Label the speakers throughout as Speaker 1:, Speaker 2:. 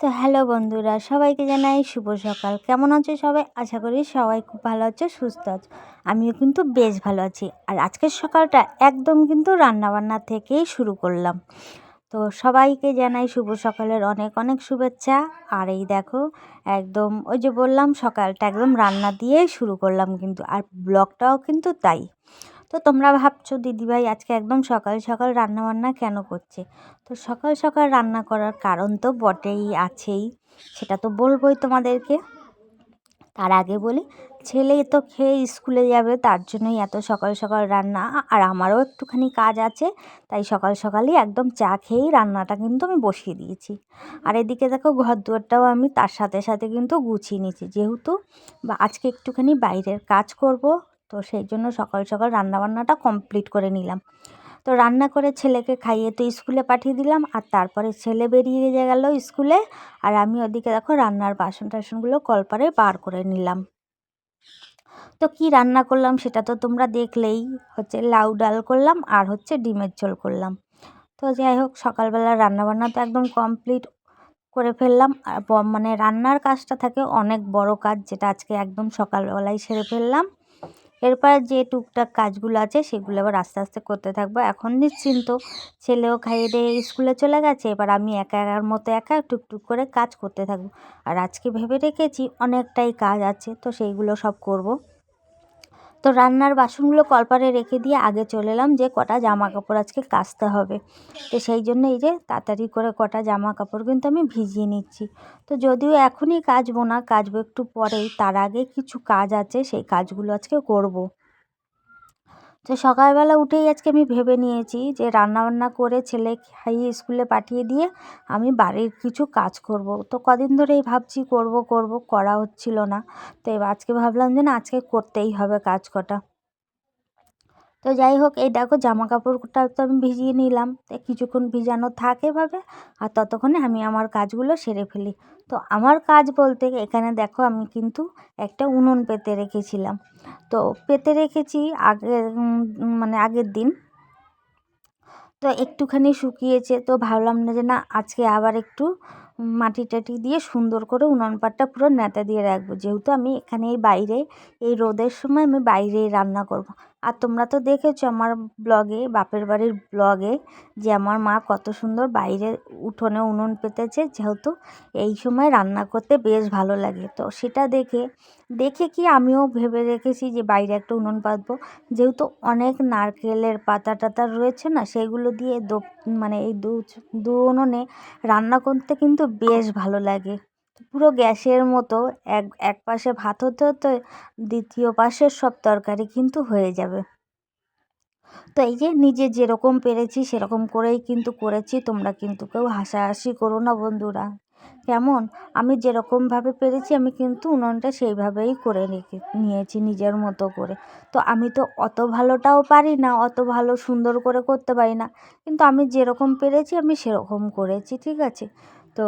Speaker 1: তো হ্যালো বন্ধুরা, সবাইকে জানাই শুভ সকাল। কেমন আছো সবাই? আশা করি সবাই খুব ভালো আছো, সুস্থ আছো। আমিও কিন্তু বেশ ভালো আছি। আর আজকের সকালটা একদম কিন্তু রান্নাবান্না থেকেই শুরু করলাম। তো সবাইকে জানাই শুভ সকালের অনেক অনেক শুভেচ্ছা। আর এই দেখো, একদম ওই যে বললাম, সকালটা একদম রান্না দিয়েই শুরু করলাম কিন্তু, আর ব্লগটাও কিন্তু তাই। তো তোমরা ভাবছ, দিদিভাই আজকে একদম সকাল সকাল রান্নাবান্না কেন করছে? তো সকাল সকাল রান্না করার কারণ তো বটেই, আছেই, সেটা তো বলবোই তোমাদেরকে। তার আগে বলি, ছেলে তো খেয়ে স্কুলে যাবে, তার জন্যই এত সকাল সকাল রান্না, আর আমারও একটুখানি কাজ আছে, তাই সকাল সকালই একদম চা খেয়েই রান্নাটা কিন্তু আমি বসিয়ে দিয়েছি। আর এদিকে দেখো ঘর দুয়ারটাও আমি তার সাথে সাথে কিন্তু গুছিয়ে নিয়েছি, যেহেতু বা আজকে একটুখানি বাইরের কাজ করব তো সেই জন্য সকাল সকাল রান্নাবান্নাটা কমপ্লিট করে নিলাম। তো রান্না করে ছেলেকে খাইয়ে তো স্কুলে পাঠিয়ে দিলাম, আর তারপরে ছেলে বেরিয়ে গেল স্কুলে, আর আমি ওদিকে দেখো রান্নার বাসন টাসনগুলো কলপারে বার করে নিলাম। তো কি রান্না করলাম সেটা তো তোমরা দেখলেই, হচ্ছে লাউ ডাল করলাম আর হচ্ছে ডিমের ঝোল করলাম। তো যাই হোক, সকালবেলা রান্নাবান্না তো একদম কমপ্লিট করে ফেললাম মানে রান্নার কাজটা থাকে অনেক বড় কাজ, যেটা আজকে একদম সকালবেলায় সেরে ফেললাম। এরপর যে টুকটাক কাজগুলো আছে সেগুলো আবার আস্তে আস্তে করতে থাকব। এখন নিশ্চিন্ত। ছেলেও খাইয়ে দিয়ে স্কুলে চলে গেছে। এবার আমি একা একার মতো একা টুকটুক করে কাজ করতে থাকব। আর আজকে ভেবে রেখেছি অনেকটাই কাজ আছে, তো সেইগুলো সব করব। তো রান্নার বাসনগুলো কলপারে রেখে দিয়ে আগে চলে এলাম যে কটা জামা কাপড় আজকে কাচতে হবে তো সেই জন্য এই যে তাড়াতাড়ি করে কটা জামা কাপড় কিন্তু আমি ভিজিয়ে নিচ্ছি তো যদিও এখনই কাচবো না, কাচবো একটু পরেই, তার আগে কিছু কাজ আছে, সেই কাজগুলো আজকে করব। তো সকালবেলা উঠেই আজকে আমি ভেবে নিয়েছি যে রান্নাবান্না করে ছেলে খাইয়ে স্কুলে পাঠিয়ে দিয়ে আমি বাড়ির কিছু কাজ করব। তো কদিন ধরেই ভাবছি করব করব, করা হচ্ছিল না। তো এবার আজকে ভাবলাম যে না, আজকে করতেই হবে কাজ কটা। তো যাই হোক, এই দেখো জামা কাপড়টা তো আমি ভিজিয়ে নিলাম। তো কিছুক্ষণ ভিজানো থাকে ভাবে আর ততক্ষণে আমি আমার কাজগুলো সেরে ফেলি। তো আমার কাজ বলতে এখানে দেখো আমি কিন্তু একটা উনুন পেতে রেখেছিলাম। তো পেতে রেখেছি আগের মানে আগের দিন। তো একটুখানি শুকিয়েছে, তো ভাবলাম না যে না, আজকে আবার একটু মাটি টাটি দিয়ে সুন্দর করে উনুন পাটটা পুরো নেতা দিয়ে রাখব। যেহেতু আমি এখানে এই বাইরে, এই রোদের সময় আমি বাইরেই রান্না করব। আর তোমরা তো দেখেছ আমার ব্লগে বাপের বাড়ির ব্লগে যে আমার মা কত সুন্দর বাইরে উঠোনে উনুন পেতেছে, যেহেতু এই সময় রান্না করতে বেশ ভালো লাগে। তো সেটা দেখে দেখে কি আমিও ভেবে রেখেছি যে বাইরে একটা উনুন পাতবো যেহেতু অনেক নারকেলের পাতা টাতা রয়েছে না, সেগুলো দিয়ে দো মানে এই দু দু উনুনে রান্না করতে কিন্তু বেশ ভালো লাগে। পুরো গ্যাসের মতো এক এক পাশে ভাত হতে হতে দ্বিতীয় পাশের সব তরকারি কিন্তু হয়ে যাবে। তো এই যে নিজে যেরকম পেরেছি সেরকম করেই কিন্তু করেছি, তোমরা কিন্তু কেউ হাসাহাসি করো না বন্ধুরা। কেমন? আমি যেরকমভাবে পেরেছি আমি কিন্তু উনুনটা সেইভাবেই করে রেখে নিয়েছি নিজের মতো করে। তো আমি তো অত ভালোটাও পারি না, অত ভালো সুন্দর করে করতে পারি না। কিন্তু আমি যেরকম পেরেছি আমি সেরকম করেছি, ঠিক আছে? তো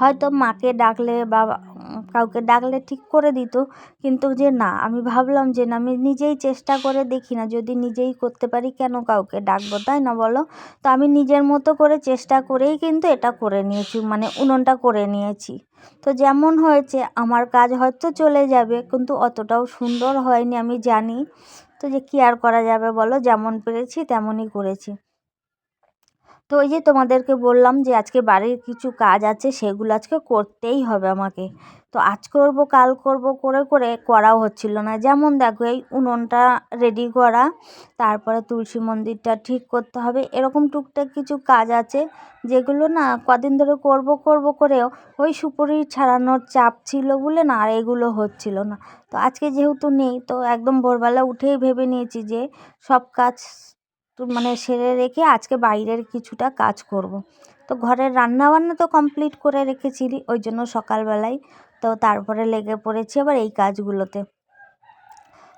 Speaker 1: হয়তো মাকে ডাকলে বা কাউকে ডাকলে ঠিক করে দিত, কিন্তু যে না, আমি ভাবলাম যে না, আমি নিজেই চেষ্টা করে দেখি না, যদি নিজেই করতে পারি কেন কাউকে ডাকবো, তাই না বলো? তো আমি নিজের মতো করে চেষ্টা করেই কিন্তু এটা করে নিয়েছি মানে উনুনটা করে নিয়েছি। তো যেমন হয়েছে, আমার কাজ হয়তো চলে যাবে, কিন্তু অতটাও সুন্দর হয়নি, আমি জানি। তো যে কী আর করা যাবে বলো? যেমন পেরেছি, তেমনই করেছি। তো ওই যে তোমাদেরকে বললাম যে আজকে বাড়ির কিছু কাজ আছে, সেগুলো আজকে করতেই হবে আমাকে। তো আজ করব, কাল করব, করে করে করাও হচ্ছিল না। যেমন দেখো, এই উনুনটা রেডি করা, তারপরে তুলসী মন্দিরটা ঠিক করতে হবে। এরকম টুকটাক কিছু কাজ আছে, যেগুলো না কদিন ধরে করব করব করেও ওই সুপুরি ছাড়ানোর চাপ ছিল বলে না আর এগুলো হচ্ছিল না। তো আজকে যেহেতু নেই, তো একদম ভোরবেলা উঠেই ভেবে নিয়েছি যে সব কাজ মানে সেরে রেখে আজকে বাইরের কিছুটা কাজ করব। তো ঘরের রান্নাবান্না তো কমপ্লিট করে রেখেছিলি, ওই জন্য সকালবেলায় তো তারপরে লেগে পড়েছি আবার এই কাজগুলোতে।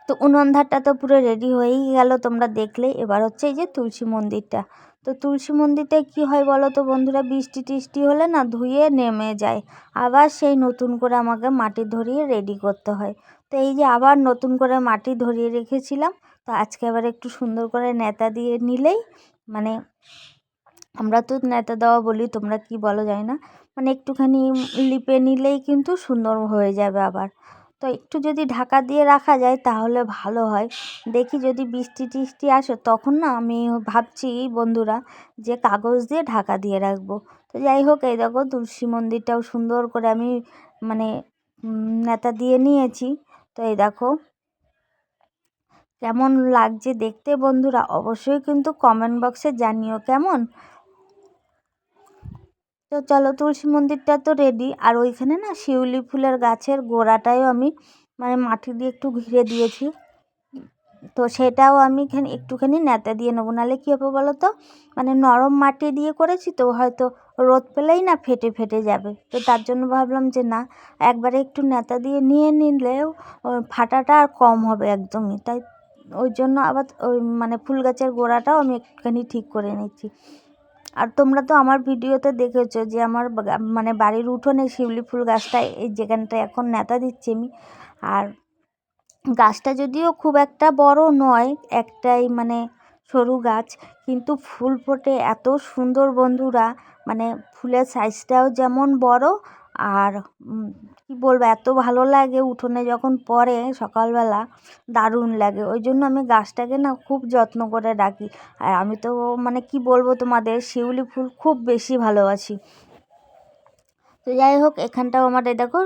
Speaker 1: তো উনন্ধারটা তো পুরো রেডি হয়েই গেল, তোমরা দেখলে। এবার হচ্ছে এই যে তুলসী মন্দিরটা। তো তুলসী মন্দিরটায় কী হয় বলো তো বন্ধুরা? বৃষ্টি টিষ্টি হলে না ধুয়ে নেমে যায়। আবার সেই নতুন করে আমাকে মাটি ধরিয়ে রেডি করতে হয়। তো এই যে আবার নতুন করে মাটি ধরিয়ে রেখেছিলাম, তো আজকে আবার একটু সুন্দর করে নেতা দিয়ে নিলেই মানে আমরা তো নেতা দেওয়া বলি, তোমরা কি বলো জানি না। মানে একটুখানি লিপে নিলেই কিন্তু সুন্দর হয়ে যাবে আবার। তো একটু যদি ঢাকা দিয়ে রাখা যায় তাহলে ভালো হয়। দেখি যদি বৃষ্টি টিষ্টি আসে তখন না আমি ভাবছি বন্ধুরা যে কাগজ দিয়ে ঢাকা দিয়ে রাখব। তো যাই হোক, এই দেখো তুলসী মন্দিরটাও সুন্দর করে আমি মানে নেতা দিয়ে নিয়েছি। তো এই দেখো কেমন লাগছে দেখতে বন্ধুরা অবশ্যই কিন্তু কমেন্ট বক্সে জানিও কেমন। তো চলো তুলসী মন্দিরটা তো রেডি আর ওইখানে না শিউলি ফুলের গাছের গোড়াটাও আমি মানে মাটি দিয়ে একটু ঘিরে দিয়েছি। তো সেটাও আমি এখানে, একটুখানি নেতা দিয়ে নেব। নাহলে কী হবে বলো তো? মানে নরম মাটি দিয়ে করেছি তো হয়তো রোদ পেলেই না ফেটে ফেটে যাবে। তো তার জন্য ভাবলাম যে না, একবারে একটু নেতা দিয়ে নিয়ে নিলেও ফাটাটা আর কম হবে একদমই। তাই ওই জন্য আবার ওই মানে ফুল গাছের গোড়াটাও আমি একটুখানি ঠিক করে নিচ্ছি। আর তোমরা তো আমার ভিডিওতে দেখেছ যে আমার মানে বাড়ির উঠোনে শিউলি ফুল গাছটা এই যেখানটায় এখন নেতা দিচ্ছি আমি। আর গাছটা যদিও খুব একটা বড় নয়, একটাই মানে সরু গাছ, কিন্তু ফুল ফোটে এত সুন্দর বন্ধুরা মানে ফুলের সাইজটাও যেমন বড় আর কি বলব, এত ভালো লাগে উঠোনে যখন পড়ে সকালবেলা, দারুণ লাগে। ওই জন্য আমি গাছটাকে না খুব যত্ন করে রাখি। আর আমি তো মানে কি বলব তোমাদের, শিউলি ফুল খুব বেশি ভালোবাসি। তো যাই হোক, এখানটাও আমার দেখো,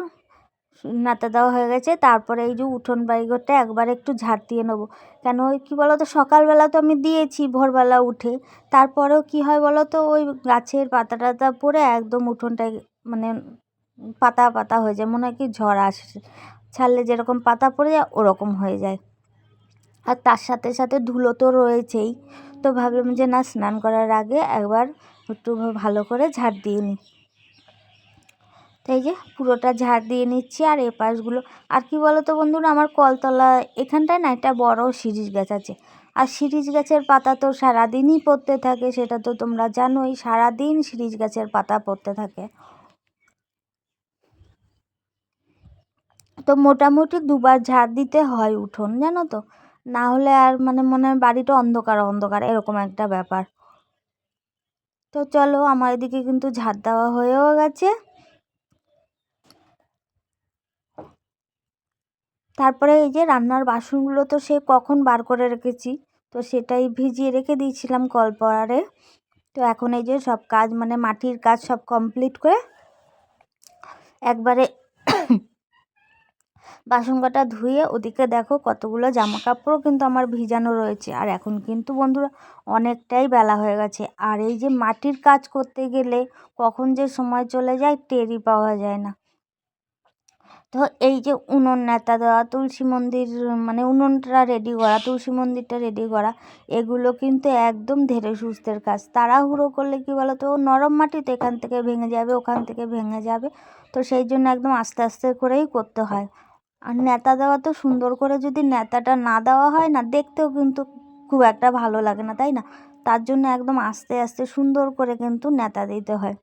Speaker 1: নাতা দেওয়া হয়ে গেছে। তারপরে এই যে উঠোন বাড়িঘরটা একবার একটু ঝাড় দিয়ে নেব। কেন ওই কী বলো তো সকালবেলা তো আমি দিয়েছি ভোরবেলা উঠে। তারপরেও কি হয় বলো তো ওই গাছের পাতা টাতা পড়ে একদম উঠোনটায় মানে পাতা পাতা হয়ে যায়, মনে হয় কি ঝড় আসছে। ছাড়লে যেরকম পাতা পড়ে যায়, ওরকম হয়ে যায়। আর তার সাথে সাথে ধুলো তো রয়েছেই। তো ভাবলাম যে না, স্নান করার আগে একবার একটু ভালো করে ঝাড় দিয়ে নিই। তাই যে পুরোটা ঝাড় দিয়ে নিচ্ছি আর এ পাশগুলো। আর কি বলো তো বন্ধুরা, আমার কলতলা এখানটায় না একটা বড় শিরিষ গাছ আছে। আর শিরিষ গাছের পাতা তো সারাদিনই পড়তে থাকে, সেটা তো তোমরা জানোই, সারাদিন শিরিষ গাছের পাতা পড়তে থাকে। তো মোটামুটি দুবার ঝাড় দিতে হয় উঠোন, জানো তো? না হলে আর মানে মনে হয় বাড়িটা অন্ধকার অন্ধকার, এরকম একটা ব্যাপার। তো চলো, আমার এদিকে কিন্তু ঝাড় দেওয়া হয়েও গেছে। তারপরে এই যে রান্নার বাসনগুলো তো সে কখন বার করে রেখেছি, তো সেটাই ভিজিয়ে রেখে দিয়েছিলাম কলপারে তো এখন এই যে সব কাজ মানে মাটির কাজ সব কমপ্লিট করে একবারে বাসন কটা ধুয়ে ওদিকে দেখো কতগুলো জামা কাপড়ও কিন্তু আমার ভিজানো রয়েছে। আর এখন কিন্তু বন্ধুরা অনেকটাই বেলা হয়ে গেছে। আর এই যে মাটির কাজ করতে গেলে কখন যে সময় চলে যায় টেরই পাওয়া যায় না। তো এই যে উনুন নেতা দেওয়া, তুলসী মন্দির মানে উনুনটা রেডি করা, তুলসী মন্দিরটা রেডি করা, এগুলো কিন্তু একদম ধীরে সুস্থের কাজ। তাড়াহুড়ো করলে কি বলো তো নরম মাটি তো এখান থেকে ভেঙে যাবে, ওখান থেকে ভেঙে যাবে। তো সেই জন্য একদম আস্তে আস্তে করেই করতে হয়। আর নেতা দেওয়া তো সুন্দর করে যদি নেতাটা না দেওয়া হয় না, দেখতেও কিন্তু খুব একটা ভালো লাগে না, তাই না? তার জন্য একদম আস্তে আস্তে সুন্দর করে কিন্তু নেতা দিতে হয়।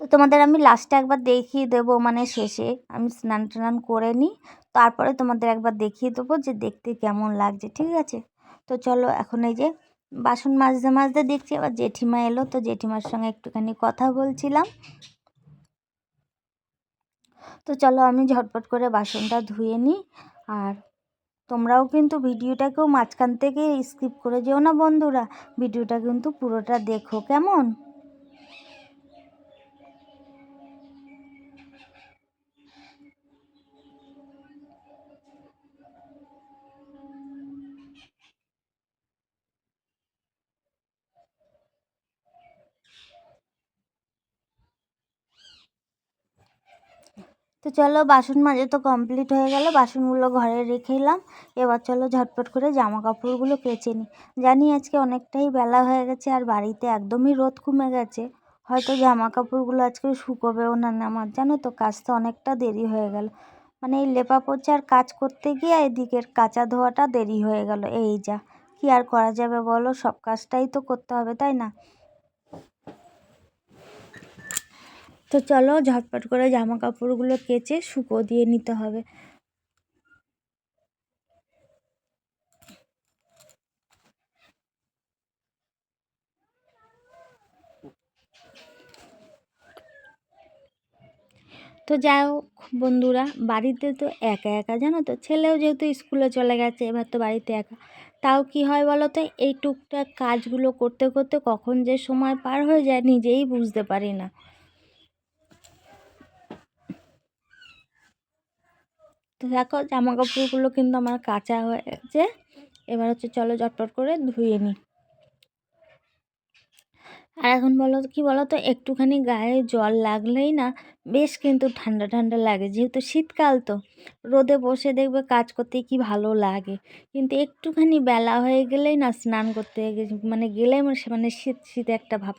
Speaker 1: তো তোমাদের আমি লাস্টে একবার দেখিয়ে দেবো মানে শেষে। আমি স্নান টান করে নিই, তারপরে তোমাদের একবার দেখিয়ে দেবো যে দেখতে কেমন লাগছে, ঠিক আছে? তো চলো এখন এই যে বাসন মাজতে মাজতে দেখছি, আবার জেঠিমা এলো, তো জেঠিমার সঙ্গে একটুখানি কথা বলছিলাম। তো চলো আমি ঝটপট করে বাসনটা ধুয়ে নিই। আর তোমরাও কিন্তু ভিডিওটাকেও মাঝখান থেকে স্কিপ করে যেও না বন্ধুরা। ভিডিওটা কিন্তু পুরোটা দেখো, কেমন? তো চলো বাসন মাজা তো কমপ্লিট হয়ে গেল, বাসনগুলো ঘরে রেখে এলাম। এবার চলো ঝটপট করে জামা কাপড়গুলো কেচে নিই জানি আজকে অনেকটাই বেলা হয়ে গেছে আর বাড়িতে একদমই রোদ কমে গেছে। হয়তো জামা কাপড়গুলো আজকে শুকোবেও না আমার জানো তো কাজটা অনেকটা দেরি হয়ে গেল। মানে এই লেপা পোচার কাজ করতে গিয়ে এদিকের কাঁচা ধোয়াটা দেরি হয়ে গেল। এই যা, কি আর করা যাবে বলো? সব কাজটাই তো করতে হবে, তাই না? তো চলো ঝটপট করে জামা কাপড়গুলো কেচে শুকো দিয়ে নিতে হবে। তো যাই হোক বন্ধুরা, বাড়িতে তো একা একা জানো তো, ছেলেও যেহেতু স্কুলে চলে গেছে, এবার তো বাড়িতে একা। তাও কি হয় বলো তো, এই টুকটাক কাজগুলো করতে করতে কখন যে সময় পার হয়ে যায় নিজেই বুঝতে পারি না। তো দেখো জামা কাপড়গুলো কিন্তু আমার কাঁচা হয়েছে। এবার হচ্ছে চলো চটপট করে ধুয়ে নিই আর এখন বলো কি বলো তো একটুখানি গায়ে জল লাগলেই না বেশ কিন্তু ঠান্ডা ঠান্ডা লাগে, যেহেতু শীতকাল তো। রোদে বসে দেখবে কাজ করতে কি ভালো লাগে। কিন্তু একটুখানি বেলা হয়ে গেলেই না স্নান করতে মানে গেলে মানে শীত শীত একটা ভাব।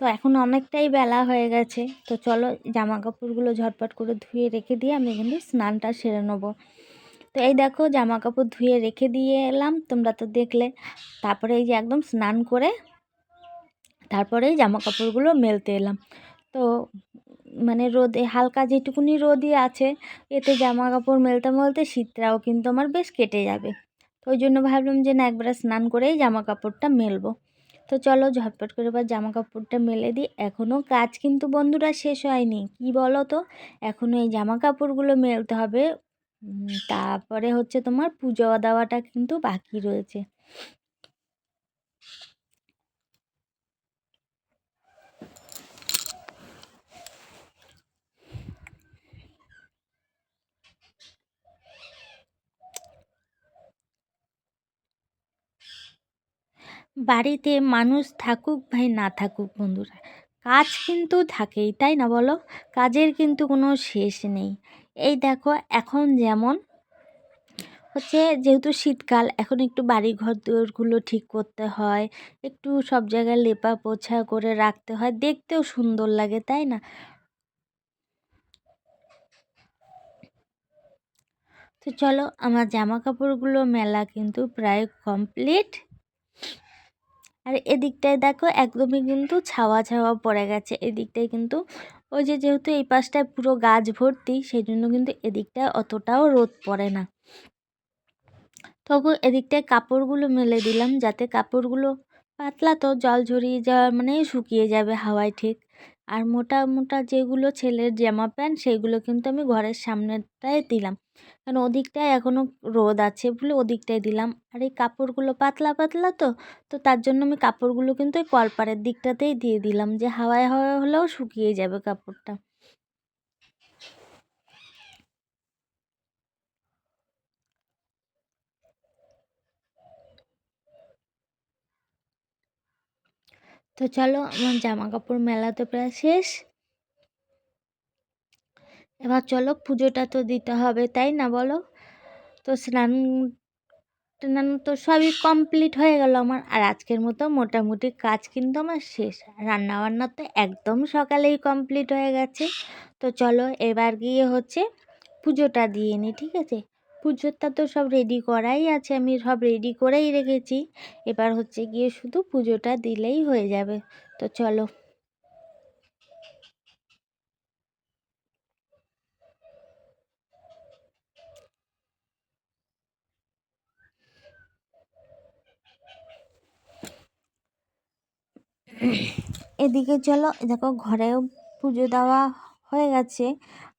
Speaker 1: তো এখন অনেকটাই বেলা হয়ে গেছে। তো চলো জামা কাপড়গুলো ঝটপট করে ধুয়ে রেখে দিয়ে আমি কিন্তু স্নানটা সেরে নেব। তো এই দেখো জামা কাপড় ধুয়ে রেখে দিয়ে এলাম। তোমরা তো দেখলে। তারপরে এই যে একদম স্নান করে তারপরে জামা কাপড়গুলো মেলতে এলাম। তো মানে রোদে, হালকা যেটুকুনি রোদই আছে, এতে জামা কাপড় মেলতে মেলতে শীতটাও কিন্তু আমার বেশ কেটে যাবে। তো ওই জন্য ভাবলাম যে না, একবার স্নান করেই জামা কাপড়টা মেলবো। তো চলো ঝটপট করে এবার জামা কাপড়টা মেলে দিই। এখনও কাজ কিন্তু বন্ধুরা শেষ হয়নি, কি বলো তো? এখনও এই জামা কাপড়গুলো মেলতে হবে। তারপরে হচ্ছে তোমার পুজো দেওয়াটা কিন্তু বাকি রয়েছে। বাড়িতে মানুষ থাকুক ভাই না থাকুক বন্ধুরা, কাজ কিন্তু থাকেই, তাই না বলো? কাজের কিন্তু কোনো শেষ নেই। এই দেখো, এখন যেমন হচ্ছে যেহেতু শীতকাল, এখন একটু বাড়ি ঘর দুয়ারগুলো ঠিক করতে হয়, একটু সব জায়গায় লেপা পোছা করে রাখতে হয়, দেখতেও সুন্দর লাগে, তাই না? তো চলো, আমার জামা কাপড়গুলো মেলা কিন্তু প্রায় কমপ্লিট আর এদিকটায় দেখো একদমই কিন্তু ছাওয়া ছাওয়া পড়ে গেছে। এদিকটায় কিন্তু ওই যে যেহেতু এই পাশটায় পুরো গাছ ভর্তি সেই জন্য কিন্তু এদিকটায় অতটাও রোদ পড়ে না। তখন এদিকটায় কাপড়গুলো মেলে দিলাম যাতে কাপড়গুলো পাতলা তো জল ঝরিয়ে যাওয়া মানে শুকিয়ে যাবে হাওয়ায় ঠিক। আর মোটা মোটা যেগুলো ছেলের জামা প্যান্ট, সেগুলো কিন্তু আমি ঘরের সামনেটায় দিলাম। কারণ ওদিকটায় এখনও রোদ আছে বলে ওদিকটায় দিলাম। আর এই কাপড়গুলো পাতলা পাতলা তো তো তার জন্য আমি কাপড়গুলো কিন্তু ওই কলপারের দিকটাতেই দিয়ে দিলাম যে হাওয়ায় হাওয়ায় হলেও শুকিয়ে যাবে কাপড়টা। তো চলো আমার জামা কাপড় মেলা তো প্রায় শেষ। এবার চলো পুজোটা তো দিতে হবে, তাই না বলো? তো স্নান টান তো সবই কমপ্লিট হয়ে গেল আমার, আর আজকের মতো মোটামুটি কাজ কিন্তু আমার শেষ। রান্নাবান্না তো একদম সকালেই কমপ্লিট হয়ে গেছে। তো চলো এবার গিয়ে হচ্ছে পুজোটা দিয়ে নিই ঠিক আছে? পুজোটা তো সব রেডি করাই আছে, আমি সব রেডি করেই রেখেছি। এবার হচ্ছে গিয়ে শুধু পুজোটা দিলেই হয়ে যাবে। তো চলো। এদিকে চলো, দেখো ঘরেও পুজো দেওয়া হয়ে গেছে।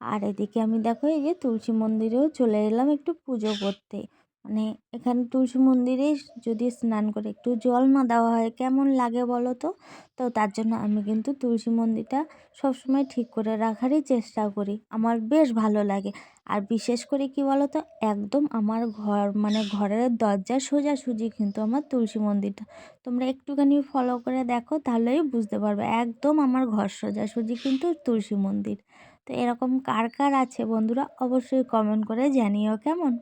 Speaker 1: আর এদিকে আমি দেখো, এই যে তুলসী মন্দিরেও চলে এলাম একটু পুজো করতে। মানে এখানে তুলসী মন্দিরে যদি স্নান করে একটু জল না দেওয়া হয়, কেমন লাগে বলো তো? তো তার জন্য আমি কিন্তু তুলসী মন্দিরটা সবসময় ঠিক করে রাখারই চেষ্টা করি। আমার বেশ ভালো লাগে। আর বিশেষ করে কি বলো তো, একদম আমার ঘর মানে ঘরের দরজার সোজাসুজি কিন্তু আমার তুলসী মন্দিরটা। তোমরা একটুখানি ফলো করে দেখো, তাহলেই বুঝতে পারবে। একদম আমার ঘর সোজাসুজি কিন্তু তুলসী মন্দির। তো এরকম কার কার আছে বন্ধুরা অবশ্যই কমেন্ট করে জানিও কেমন।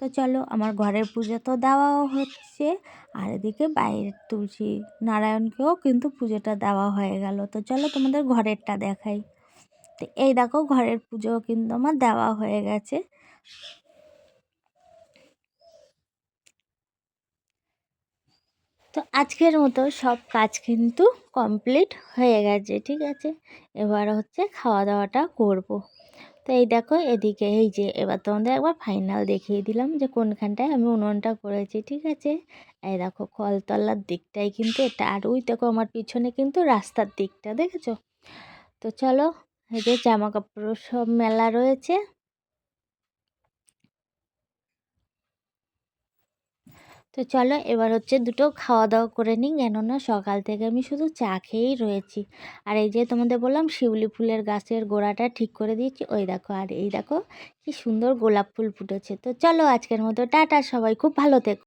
Speaker 1: তো চলো আমার ঘরের পুজো তো দেওয়াও হচ্ছে, আর এদিকে বাইরের তুলসী নারায়ণকেও কিন্তু পুজোটা দেওয়া হয়ে গেল। তো চলো তোমাদের ঘরেরটা দেখাই। তো এই দেখো ঘরের পুজো কিন্তু আমার দেওয়া হয়ে গেছে। তো আজকের মতো সব কাজ কিন্তু কমপ্লিট হয়ে গেছে, ঠিক আছে? এবার হচ্ছে খাওয়া দাওয়াটা করব। তো এই দেখো, এদিকে এই যে, এবার তোমাদের একবার ফাইনাল দেখিয়ে দিলাম যে কোনখানটায় আমি উনুনটা করেছি, ঠিক আছে? এই দেখো, কলতলার দিকটাই কিন্তু এটা, আর ওই দেখো আমার পিছনে কিন্তু রাস্তার দিকটা, দেখেছ? তো চলো, এই যে জামা কাপড় সব মেলা রয়েছে। তো চলো এবার হচ্ছে দুটো খাওয়া দাওয়া করে নিই। কেননা সকাল থেকে আমি শুধু চা খেয়েই রয়েছি। আর এই যে তোমাদের বললাম, শিউলি ফুলের গাছের গোড়াটা ঠিক করে দিয়েছি। ওই দেখো, আর এই দেখো কি সুন্দর গোলাপ ফুল ফুটেছে। তো চলো আজকের মতো, টাটা সবাই, খুব ভালো থেকো।